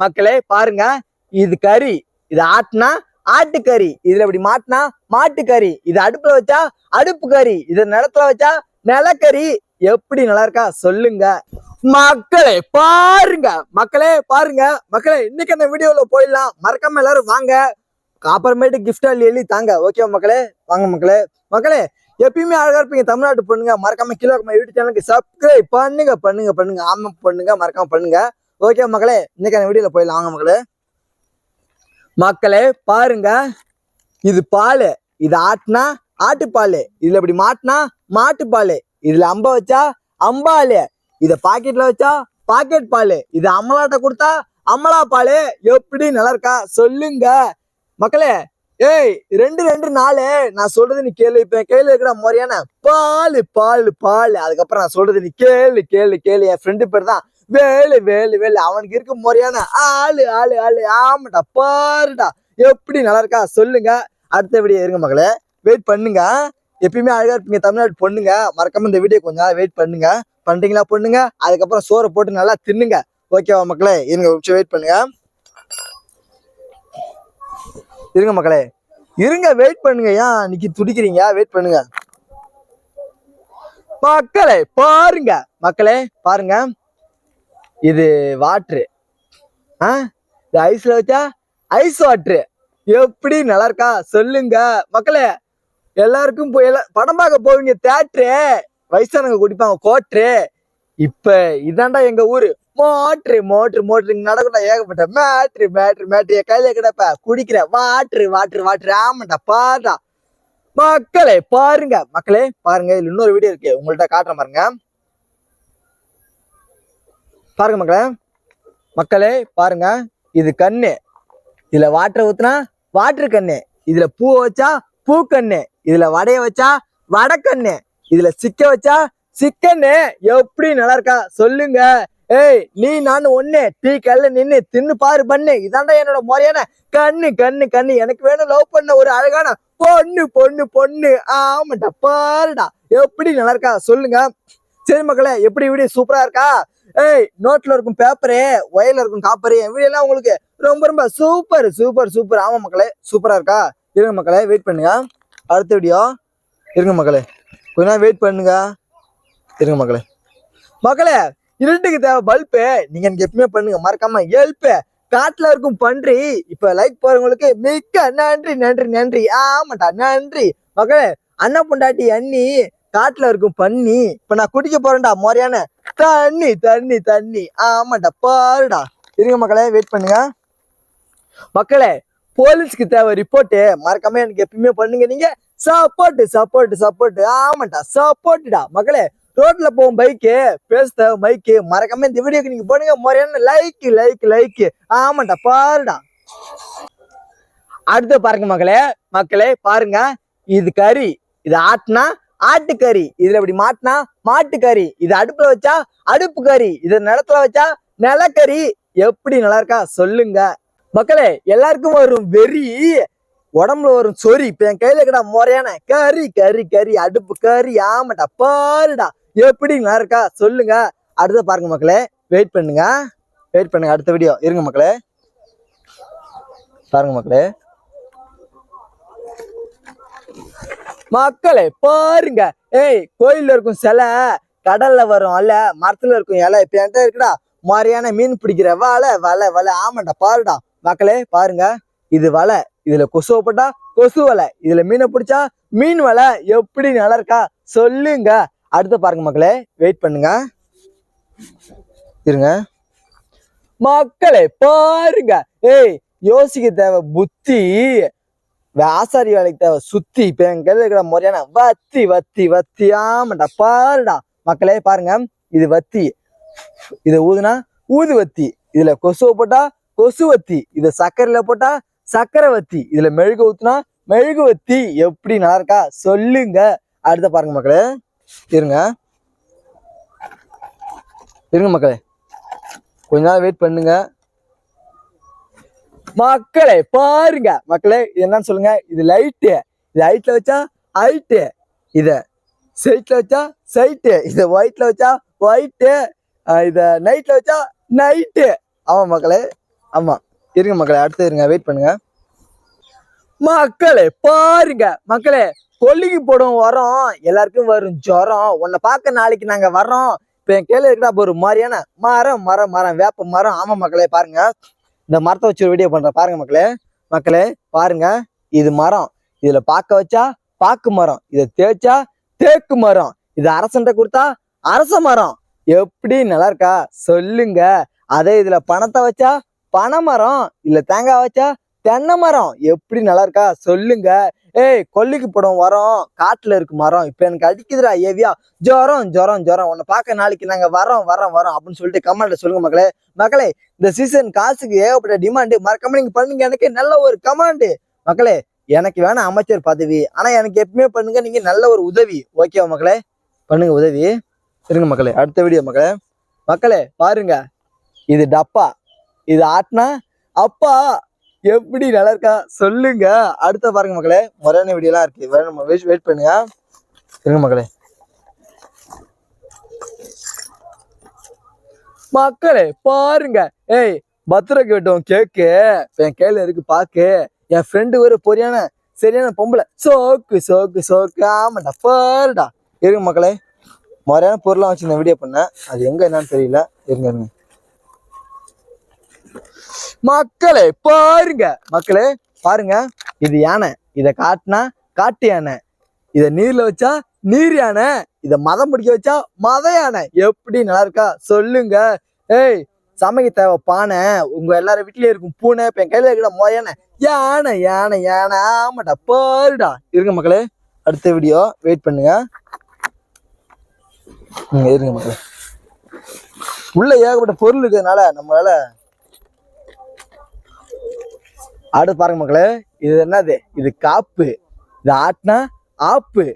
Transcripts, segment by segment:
மக்களே பாருங்க. இது கறி. இது ஆட்டினா ஆட்டுக்கறி இதுல இப்படி மாட்டினா மாட்டுக்கறி இது அடுப்புல வச்சா அடுப்பு கறி. இது நிலத்துல வச்சா நிலக்கறி எப்படி நல்லா இருக்கா? சொல்லுங்க. மக்களே பாருங்க. மக்களே பாருங்க. மக்களே இன்னைக்கு அந்த வீடியோல போயிடலாம். மறக்காம எல்லாரும் வாங்க. அப்புறமேட்டு கிஃப்ட் அள்ளி எழுதி தாங்க. ஓகே மக்களே? வாங்க மக்களே. மக்களே எப்பயுமே அழகா இருப்பீங்க. தமிழ்நாட்டு பண்ணுங்க. மறக்காம கிலோ யூடியூப் சேனலுக்கு சப்ஸ்கிரைப் பண்ணுங்க பண்ணுங்க பண்ணுங்க. ஆமாம் பண்ணுங்க. மறக்காம பண்ணுங்க. ஓகே மக்களே இன்னைக்கு அந்த வீடியோல போயிடலாம் வாங்க மக்களே. மக்களே பாருங்க. இது பால். இது ஆட்டுனா ஆட்டுப்பால். இதுல இப்படி மாட்டினா மாட்டுப்பால். இதுல அம்ப வச்சா அம்பாலு. இத பாக்கெட்ல வச்சா பாக்கெட் பால். இது அம்மலாட்ட கொடுத்தா அம்மலா பால். எப்படி நல்லா இருக்கா சொல்லுங்க. மக்களே ஏய் ரெண்டு ரெண்டு நாள் நான் சொல்றது நீ கேளு. இப்போ என் கையில இருக்கிற முறையான பால் பால் பால். அதுக்கப்புறம் நான் சொல்றது நீ கேளு கேளு கேளு. என் ஃப்ரெண்டு பேர் தான் வேலை வேலை வேலை. அவனுக்கு இருக்க முறையான ஆளு ஆளு ஆளு. ஆமாடா பாருடா. எப்படி நல்லா இருக்கா சொல்லுங்க. அடுத்த வீடியோ இருங்க மகளே. வெயிட் பண்ணுங்க. எப்பயுமே அழகா இருப்பீங்க தமிழ்நாடு பொண்ணுங்க. மறக்காம இந்த வீடியோ கொஞ்ச நாள் வெயிட் பண்ணுங்க. பண்றீங்களா பொண்ணுங்க? அதுக்கப்புறம் சோறை போட்டு நல்லா தின்னுங்க. ஓகேவா மக்களே இருங்க ஒரு நிமிஷம் வெயிட் பண்ணுங்க. இருங்க மக்களே இருங்க வெயிட் பண்ணுங்க. ஏன் இன்னைக்கு துடிக்கிறீங்க? வெயிட் பண்ணுங்க. மக்களே பாருங்க. மக்களே பாருங்க. இது வாட்ரு ஆ? இது ஐஸ்ல வச்சா ஐஸ் வாட்ரு எப்படி நல்லா இருக்கா சொல்லுங்க. மக்களே எல்லாருக்கும் போய் எல்லாம் படம் பார்க்க போவீங்க தேட்ரு வயசானவங்க குடிப்பாங்க கோட்ரு இப்ப இதாண்டா எங்க ஊரு. மோட்ரு மோட்ரு மோட்ரு இங்கே நடக்கட்டா ஏகப்பட்ட மேட்ரு மேட்ரு மேட்ரு என் கையில கிடப்ப குடிக்கிற வாட்ரு வாட்ரு வாட்ரு ஆமாண்டா பாடா மக்களே பாருங்க. மக்களே பாருங்க. இதுல இன்னொரு வீடியோ இருக்கு. உங்கள்ட்ட காட்டுறேன் பாருங்க. பாருங்க மக்களே. மக்களே பாருங்க. இது கண்ணு. இதுல வாட்டரை ஊத்துனா வாட்டர் கண்ணு. இதுல பூ வச்சா பூக்கண்ணு. இதுல வடைய வச்சா வடக்கண்ணு. இதுல சிக்க வச்சா சிக்கன்னு. எப்படி நல்லா இருக்கா? சொல்லுங்க. ஏய் நீ நானும் ஒண்ணு. டீ கல்ல நின்னு தின்னு பாரு பண்ணு. இதாண்டா என்னோட முறையான கண்ணு கண்ணு கண்ணு. எனக்கு வேணும் லவ் பண்ண ஒரு அழகான பொண்ணு பொண்ணு பொண்ணு. ஆமாட்டா பாருடா. எப்படி நல்லா இருக்கா? சொல்லுங்க. சரி மக்களே எப்படி வீடியோ சூப்பரா இருக்கா? ஏய் நோட்ல இருக்கும் பேப்பரு ஒயர்ல இருக்கும் காப்பரு என் எல்லாம் உங்களுக்கு ரொம்ப ரொம்ப சூப்பர் சூப்பர் சூப்பர் ஆமா மக்களே சூப்பரா இருக்கா? இருங்க மக்களே வெயிட் பண்ணுங்க. அடுத்த வீடியோ இருங்க மக்களே. கொஞ்ச நேரம் வெயிட் பண்ணுங்க. இருங்க மக்களே. மக்களே இருட்டுக்கு தேவை பல்பு நீங்க எனக்கு எப்பவுமே பண்ணுங்க மறக்காம ஹெல்ப் காட்டுல இருக்கும் பன்றி. இப்ப லைக் போறவங்களுக்கு மிக்க நன்றி நன்றி நன்றி. ஆமாட்டா நன்றி. மக்களே அண்ணா பொண்டாட்டி அண்ணி காட்டுல இருக்கும் பண்ணி இப்ப நான் குடிக்க போறேன்டா முறையான தண்ணி தண்ணி தண்ணி. ஆமாண்டா பாருடா. இருங்க மக்களே வெயிட் பண்ணுங்க. மக்களே போலீஸ்க்கு தேவை ரிப்போர்ட்டு மறக்காம எனக்கு எப்பயுமே பண்ணுங்க. நீங்க சப்போர்ட் சப்போர்ட் சப்போர்ட் ஆமாண்டா சப்போர்ட்டுடா மக்களே ரோட்ல போகும் பைக்கு பேச தேவை மைக்கு மறக்காம இந்த வீடியோக்கு நீங்க போடுங்க. முறையான லைக் லைக் லைக் ஆமாண்டா பாருடா. அடுத்து பாருங்க மக்களே. மக்களே பாருங்க. இது கறி. இது ஆட்டினா ஆட்டுக்கறி இதுல இப்படி மாட்டினா மாட்டுக்கறி இது அடுப்புல வச்சா அடுப்பு கறி. இது நிலத்துல வச்சா நிலக்கறி. எப்படி நல்லா இருக்கா சொல்லுங்க. மக்களே எல்லாருக்கும் வரும் வெறி உடம்புல வரும் சொறி. இப்ப என் கையில கிடா முறையான கறி கறி கறி அடுப்பு கறி ஆமாடா பாருடா. எப்படி நல்லா இருக்கா சொல்லுங்க. அடுத்த பாருங்க மக்களே. வெயிட் பண்ணுங்க. வெயிட் பண்ணுங்க. அடுத்த வீடியோ இருங்க மக்களே. பாருங்க மக்களே. மக்களே பாருங்க. ஏய் கோயில்ல இருக்கும் சிலை கடல்ல வரும் அல்ல மரத்துல இருக்கும் இலை இப்ப என்கிட்ட இருக்குடா மாதிரியான மீன் பிடிக்கிற வலை வலை வலை ஆமாண்டா பாருடா. மக்களே பாருங்க. இது வலை இதுல கொசுவை போட்டா கொசு வலை இதுல மீனை பிடிச்சா மீன் வலை. எப்படி நல்லா இருக்கா சொல்லுங்க. அடுத்து பாருங்க மக்களே வெயிட் பண்ணுங்க. இருங்க. மக்களே பாருங்க. ஏய் யோசிக்க தேவை புத்தி. ஆசாரி வேலைக்கு தேவை. சுத்தி இப்ப என் கையில் இருக்கிற முறையான வத்தி வத்தி வத்தி ஆமாண்டா பாருடா. மக்களே பாருங்க. இது வத்தி. இதை ஊதுனா ஊதுவத்தி இதுல கொசுவை போட்டா கொசுவத்தி இதை சர்க்கரையில போட்டா சக்கரை வத்தி. இதுல மெழுகு ஊத்துனா மெழுகுவத்தி எப்படி நல்லா இருக்கா? சொல்லுங்க. அடுத்த பாருங்க மக்களே. இருங்க. இருங்க மக்களே. கொஞ்ச நேரம் வெயிட் பண்ணுங்க. மக்களே பாருங்க. மக்களே என்னன்னு சொல்லுங்க. இது லைட்டு இது ஹைட்ல வச்சா ஹைட்டு இத சைட்ல வச்சா சைட்டு இத ஒயிட்ல வச்சா ஒயிட்டு இத நைட்ல வச்சா நைட்டு ஆமா மக்களே. ஆமா. இருங்க மக்களே. அடுத்து இருங்க. வெயிட் பண்ணுங்க. மக்களே பாருங்க. மக்களே கொல்லிக்கு போடும் வரோம். எல்லாருக்கும் வரும் ஜுரம். உன்னை பார்க்க நாளைக்கு நாங்க வர்றோம். இப்போ என் கேள்வி இருக்கா ஒரு மாதிரியான மரம் மரம் மரம் வேப்ப மரம். ஆமா மக்களே பாருங்க. இந்த மரத்தை வச்சு ஒரு வீடியோ பண்ணுறேன் பாருங்க மக்களே மக்களே பாருங்க. இது மரம். இதில் பார்க்க வச்சா பாக்கு மரம். இதை தேய்ச்சா தேக்கு மரம். இது அரசன்ட்ட கொடுத்தா அரச மரம். எப்படி நல்லா இருக்கா? சொல்லுங்க. அதே இதில் பணத்தை வச்சா பனை மரம். இல்லை தேங்காய் வச்சா தென்னை மரம். எப்படி நல்லா இருக்கா? சொல்லுங்க. ஏய் கொல்லிக்கு படம் வரோம் காட்டுல இருக்கு மரம். இப்ப எனக்கு அடிக்குதுடா ஏவியா. ஜுரம் ஜோரம் ஜோரம். உன்னை பார்க்க நாளைக்கு நாங்க வரோம் வரோம் வரோம் அப்படின்னு சொல்லிட்டு கமெண்ட்ல சொல்லுங்க மக்களே. மக்களே இந்த சீசன் காசுக்கு ஏகப்பட்ட டிமாண்டு மறக்காம நீங்க பண்ணுங்க. எனக்கு நல்ல ஒரு கமாண்டு மக்களே எனக்கு வேணா அமைச்சர் பதவி. ஆனா எனக்கு எப்பவுமே பண்ணுங்க. நீங்க நல்ல ஒரு உதவி. ஓகேவா மக்களே? பண்ணுங்க உதவி. இருங்க மக்களே அடுத்த வீடியோ மக்களே. மக்களே பாருங்க. இது டப்பா. இது ஆட்டினா அப்பா எப்படி நல்லா இருக்கா சொல்லுங்க. அடுத்த பாருங்க மக்களே. முறையான வீடியோலாம் இருக்கு. வேணும் வெயிட் வெயிட் பண்ணுங்க. இருங்க மக்களே. மக்களே பாருங்க. ஏய் பத்திர கேட்டோம் கேக்கு என் கையில இருக்கு பாக்கு. என் ஃப்ரெண்டு ஒரு பொரியான சரியான பொம்பளை. சோக்கு சோக்கு சோக்கு. ஆமாண்டா பாருடா. இருங்க மக்களே. முறையான பொருளாக வச்சு இந்த வீடியோ பண்ணேன். அது எங்கே என்னன்னு தெரியல. இருங்க இருங்க. மக்களே பாருங்க. மக்களே பாருங்க. இது யானை. இதை காட்டினா காட்டு யானை. இதை நீர்ல வச்சா நீர் யானை. இதை மதம் பிடிக்க வச்சா மத யானை. எப்படி நல்லா இருக்கா சொல்லுங்க. ஏய் சமைக்க தேவை பானை. உங்க எல்லாரும் வீட்லயும் இருக்கும் பூனை என் கையில இருக்கிற மொயான யானை. யானை யானை யானை. ஆமாடா பாருடா. இருங்க மக்களே அடுத்த வீடியோ வெயிட் பண்ணுங்க. இருங்க மக்களே. உள்ள ஏகப்பட்ட பொருள் இருக்கிறதுனால நம்மளால அடுத்து பாருங்க மக்களே இது என்னது? இது காப்பு. இது ஆட்டினா ஆப்பு.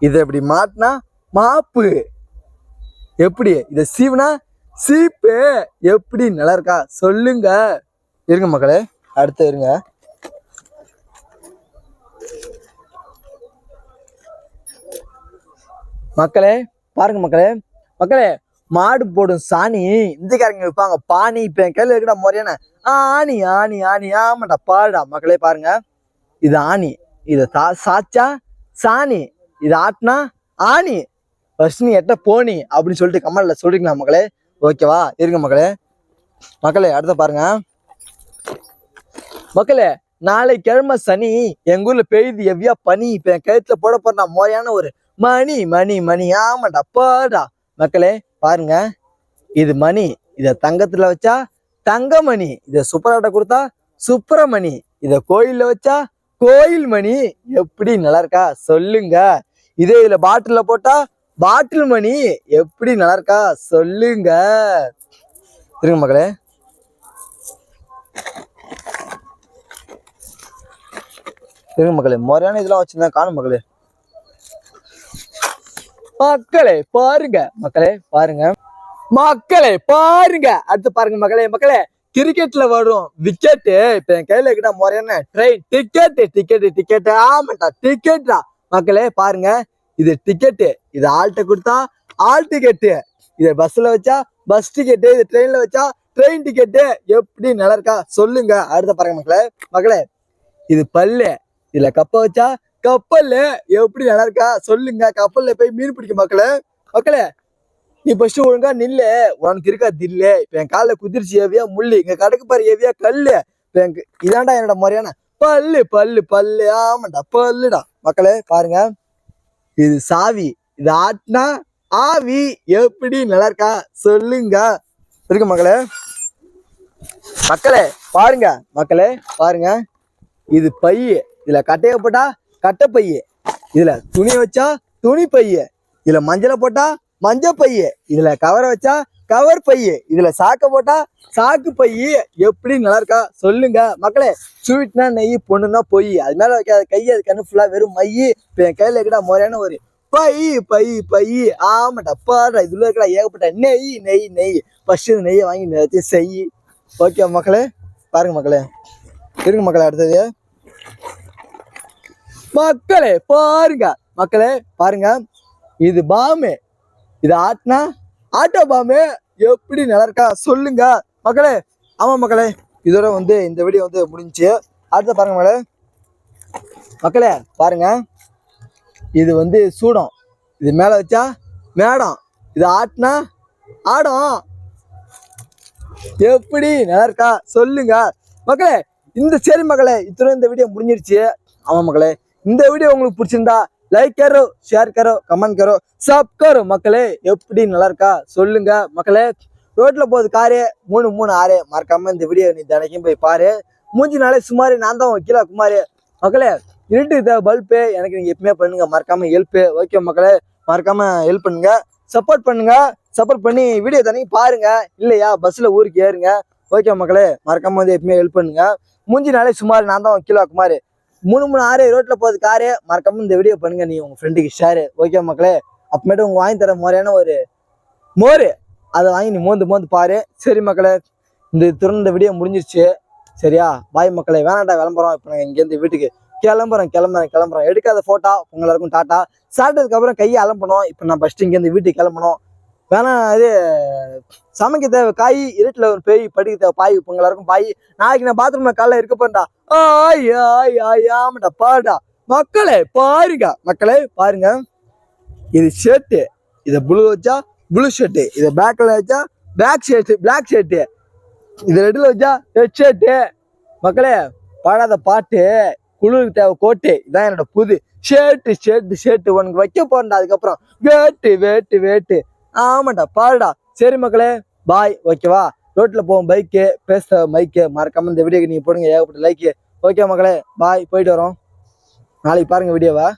இது இப்படி மாட்டினா மாப்பு. எப்படி? இதை சீவுனா சீப்பு. எப்படி? நல்லா இருக்கா? சொல்லுங்க. இருங்க மக்களே அடுத்து இருங்க. மக்களே பாருங்க மக்களே. மக்களே மாடு போடும் சாணி. இந்திக்காரங்க வைப்பாங்க பானி இப்ப என் கையில் இருக்கிற முறையான ஆணி ஆணி ஆணி ஆமாட்டா பாருடா மக்களே பாருங்க. இது ஆணி இதை சா சாச்சா சாணி. இது ஆட்டினா ஆணி. ஃபர்ஸ்ட் நீ எட்ட போனி அப்படின்னு சொல்லிட்டு கமெண்ட்ல சொல்றீங்களா மக்களே ஓகேவா? இருங்க மக்களே மக்களே அடுத்த பாருங்க. மக்களே நாளை கிழமை சனி எங்க ஊர்ல பெய்யுது எவ்வியா பனி இப்ப என் கழுத்துல போட போறா முறையான ஒரு மணி மணி மணி. ஆமாடா பாடா மக்களே பாருங்க. இது மணி. இதை தங்கத்தில் வச்சா தங்கமணி. இதை சூப்பராட்ட கொடுத்தா சுப்பிரமணி. இதை கோயிலில் வச்சா கோயில் மணி. எப்படி நல்லா இருக்கா சொல்லுங்க. இதே இதில் பாட்டிலில் போட்டா பாட்டில் மணி. எப்படி நல்லா இருக்கா சொல்லுங்க. இருங்க மக்களே. இருங்க மக்களே. முறையான இதெல்லாம் வச்சுருந்தா காணும் மக்களே. மக்களே பாருங்க. மக்களே பாருங்க. மக்களே பாருங்க. அடுத்து பாருங்க மக்களே மக்களே. கிரிக்கெட்ல வரும் விக்கெட்டு இப்ப என் கையில கிட்ட முறையான ட்ரெயின் டிக்கெட்டு டிக்கெட்டு டிக்கெட்டு ஆமாட்டா டிக்கெட்டா மக்களே பாருங்க. இது டிக்கெட்டு இது ஆள்கிட்ட கொடுத்தா ஆள் டிக்கெட்டு இதை பஸ்ல வச்சா பஸ் டிக்கெட்டு இது ட்ரெயின்ல வச்சா ட்ரெயின் டிக்கெட்டு எப்படி நல்லா இருக்கா? சொல்லுங்க. அடுத்த பாருங்க மக்களே. மக்களே இது பல்லு. இதுல கப்ப வச்சா கப்பல் எப்படி நல்லா இருக்கா சொல்லுங்க. கப்பல்ல போய் மீன் பிடிக்க மக்களே. மக்களே நீ ஃபர்ஸ்ட் ஒழுங்கா நில்லு. உனக்கு இருக்கா தில்லு. இப்போ என் காலில் குதிர்ச்சி ஏவியா? முள்ளு. இங்க கடக்கு பாரு ஏவியா? கல்லு. இப்போ எனக்கு இதான்டா என்னோட முறையான பல்லு பல்லு பல்லு. ஆமாண்டா பல்லுடா. மக்களே பாருங்க. இது சாவி. இது ஆட்டினா ஆவி. எப்படி நல்லா இருக்கா சொல்லுங்க. இருக்கு மக்களே. மக்களே பாருங்க. மக்களே பாருங்க. இது பைய. இதுல கட்டைய போட்டா கட்டை பைய இதுல துணியை வச்சா துணி பைய இதுல மஞ்சளை போட்டா மஞ்ச பைய இதுல கவரை வச்சா கவர் பைய இதுல சாக்க போட்டா சாக்கு பைய எப்படி நல்லா இருக்கா சொல்லுங்க. மக்களே ஸ்வீட்னா நெய் பொண்ணுன்னா பொய். அது மேல வைக்காத கை அது கண்ணு ஃபுல்லா வெறும் மை. இப்போ என் கையில இருக்கடா முறையான ஒரு பை பை பை. ஆமாட்டா பாடுறா இதுல இருக்கடா ஏகப்பட்ட நெய் நெய் நெய். ஃபர்ஸ்ட் இந்த நெய்யை வாங்கி நிறைய செய். ஓகே மக்களே பாருங்க மக்களே. இருங்க மக்களே அடுத்தது. மக்களே பாருங்க. மக்களே பாருங்க. இது பாம்பு. இது ஆட்டினா ஆட்டோ பாம்பு. எப்படி நல்லா இருக்கா சொல்லுங்க. மக்களே ஆமாம் மக்களே. இதோட வந்து இந்த வீடியோ வந்து முடிஞ்சுச்சு அடுத்து பாருங்க மக்களே. மக்களே பாருங்க. இது வந்து சூடம். இது மேலே வச்சா மேடம். இது ஆட்டினா ஆடம். எப்படி நல்லா இருக்கா சொல்லுங்க. மக்களே இந்த சரி மக்களே இத்தனை இந்த வீடியோ முடிஞ்சிருச்சு. ஆமாம் மகளே இந்த வீடியோ உங்களுக்கு பிடிச்சிருந்தா லைக் கரோ ஷேர் கரோ கமெண்ட் கரோ சப் கரோ. மக்களே எப்படி நல்லா இருக்கா? சொல்லுங்க. மக்களே ரோட்ல போகுது காரு மூணு மூணு ஆறு. மறக்காம இந்த வீடியோ நீ தினைக்கும் போய் பாரு. மூஞ்சி நாளே சுமார் நான் தான் வக்கீலா குமார். மக்களே இருட்டு தேவை பல்பு எனக்கு நீங்க எப்பவுமே பண்ணுங்க. மறக்காம ஹெல்ப் ஓகே மக்களே மறக்காம ஹெல்ப் பண்ணுங்க. சப்போர்ட் பண்ணுங்க. சப்போர்ட் பண்ணி வீடியோ தனிக்கு பாருங்க. இல்லையா? பஸ்ல ஊருக்கு ஏறுங்க. ஓகே மக்களே மறக்காம வந்து எப்பவுமே ஹெல்ப் பண்ணுங்க. மூஞ்சி நாளே சுமார் நான் தான் வக்கீலா குமார். மூணு மூணு ஆறு ரோட்டில் போகுது காரு மறக்காம இந்த வீடியோ பண்ணுங்க. நீ உங்கள் ஃப்ரெண்டுக்கு ஷேர் ஓகே மக்களே? அப்புறமேட்டு உங்க வாங்கி தர முறையான ஒரு மோர். அதை வாங்கி நீ மோந்து மோந்து பாரு. சரி மக்களே இந்த துறந்த வீடியோ முடிஞ்சிருச்சு. சரியா? பாய் மக்களே. வேணாண்டா விளம்பரம். இப்போ நாங்கள் இங்கேருந்து வீட்டுக்கு கிளம்புறோம் கிளம்புறேன் கிளம்புறோம். எடுக்காத ஃபோட்டோ எல்லாருக்கும் டாட்டா. சாப்பிட்டதுக்கப்புறம் கையை அலம்பணும். இப்போ நான் ஃபஸ்ட்டு இங்கேருந்து வீட்டுக்கு கிளம்பணும். வேணாம் இது சமைக்க தேவை. காய் இருட்டில் ஒரு பேய் படிக்க தேவை. பாய் இப்போ எல்லாருக்கும் பாய். நாளைக்கு நான் பாத்ரூம்ல காலைல இருக்க போறேன்டா. ஆய் ஆய் ஆய் ஆமாடா பாடா மக்களே பாருங்க மக்களே பாருங்க. இது ஷர்ட்டு இதை ப்ளூ வச்சா ப்ளூ ஷர்ட்டு இதை பிளாக்ல வச்சா பிளாக் ஷர்ட் பிளாக் ஷர்ட்டு இது ரெட்டில் வச்சா ரெட் ஷர்ட்டு மக்களே பாடாத பாட்டு குளிருக்கு தேவை கோட்டு. இதான் என்னோட புது ஷர்ட்டு ஷர்ட்டு ஷர்ட்டு உனக்கு வைக்க போறேன்டா அதுக்கப்புறம். வேட்டு வேட்டு வேட்டு. ஆமாண்டா பாருடா. சரி மக்களே பாய் ஓகேவா ரோட்டில் போவோம் பைக்கு பேச மைக்கு மறக்காமல் இந்த வீடியோக்கு நீங்கள் போடுங்க ஏகப்பட்ட லைக்கு ஓகே மக்களே பாய் போயிட்டு வரோம். நாளைக்கு பாருங்க வீடியோவா